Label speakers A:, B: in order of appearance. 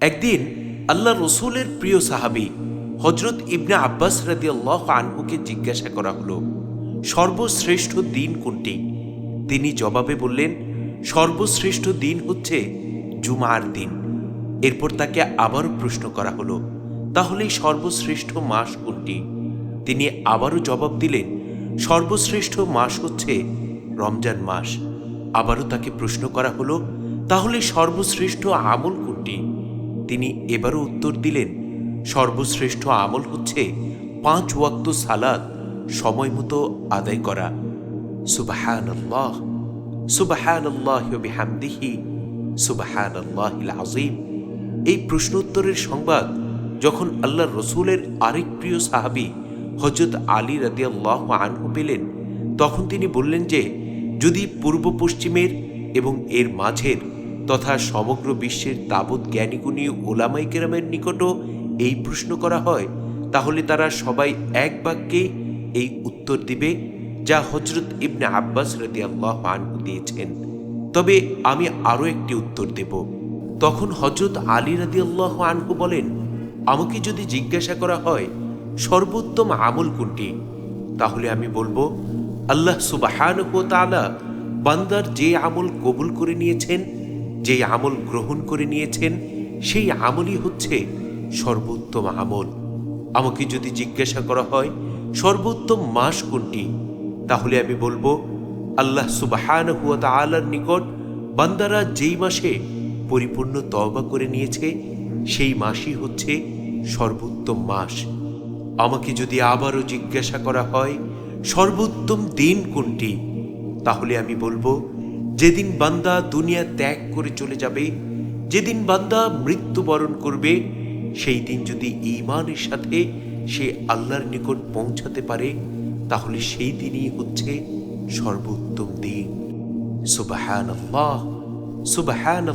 A: একদিন আল্লাহ রসুলের প্রিয় সাহাবি হজরত ইবনে আব্বাস রাদি আল্লাহ আনহুকে জিজ্ঞাসা করা হলো, সর্বশ্রেষ্ঠ দিন কোনটি? তিনি জবাবে বললেন, সর্বশ্রেষ্ঠ দিন হচ্ছে জুমার দিন। এরপর তাকে আবারও প্রশ্ন করা হলো, তাহলে সর্বশ্রেষ্ঠ মাস কোনটি? তিনি আবারও জবাব দিলেন, সর্বশ্রেষ্ঠ মাস হচ্ছে রমজান মাস। আবারও তাকে প্রশ্ন করা হলো, তাহলে সর্বশ্রেষ্ঠ আমল কোনটি? তিনি এবারও উত্তর দিলেন, সর্বশ্রেষ্ঠ আমল হচ্ছে পাঁচ ওয়াক্ত সালাদ সময় মতো আদায় করা। সুবাহান আল্লাহ সুবাহান আল্লাহ বিহামদিহি সুবাহান এই প্রশ্নোত্তরের সংবাদ যখন আল্লাহ রসুলের আরেক প্রিয় সাহাবি হজরত আলী রাদিয়াল্লাহ আনহু পেলেন, তখন তিনি বললেন যে, যদি পূর্ব পশ্চিমের এবং এর মাঝের তথা সমগ্র বিশ্বের তাবৎ জ্ঞানীগুণী ওলামাই কেরামের নিকটও এই প্রশ্ন করা হয়, তাহলে তারা সবাই এক বাক্যে এই উত্তর দিবে যা হজরত ইবনে আব্বাস রাদিয়াল্লাহ আনহু দিয়েছেন। তবে আমি আরও একটি উত্তর দেব। তখন হজরত আলী রাদিয়াল্লাহ আনহু বলেন, আমাকে যদি জিজ্ঞাসা করা হয়, সর্বোত্তম আমল কোনটি? তাহলে আমি বলব, আল্লাহ সুবাহান তাআলা বান্দার যে আমল কবুল করে নিয়েছেন যে আমল গ্রহণ করে নিয়েছেন, সেই আমলই হচ্ছে সর্বোত্তম আমল। আমাকে যদি জিজ্ঞাসা করা হয়, সর্বোত্তম মাস কোনটি? তাহলে আমি বলব, আল্লাহ সুবাহান হুয়া তালার নিকট বান্দারা যেই মাসে পরিপূর্ণ তওবা করে নিয়েছে, সেই মাসই হচ্ছে সর্বোত্তম মাস। আমাকে যদি আবারও জিজ্ঞাসা করা হয়, সর্বোত্তম দিন কোনটি? তাহলে আমি বলব যেদিন বান্দা দুনিয়া ত্যাগ করে চলে যাবে, যেদিন বান্দা মৃত্যুবরণ করবে, সেই দিন যদি ইমানের সাথে সে আল্লাহর নিকট পৌঁছাতে পারে, তাহলে সেই দিনই হচ্ছে সর্বোত্তম দিন। সুবাহান আল্লাহ সুবাহান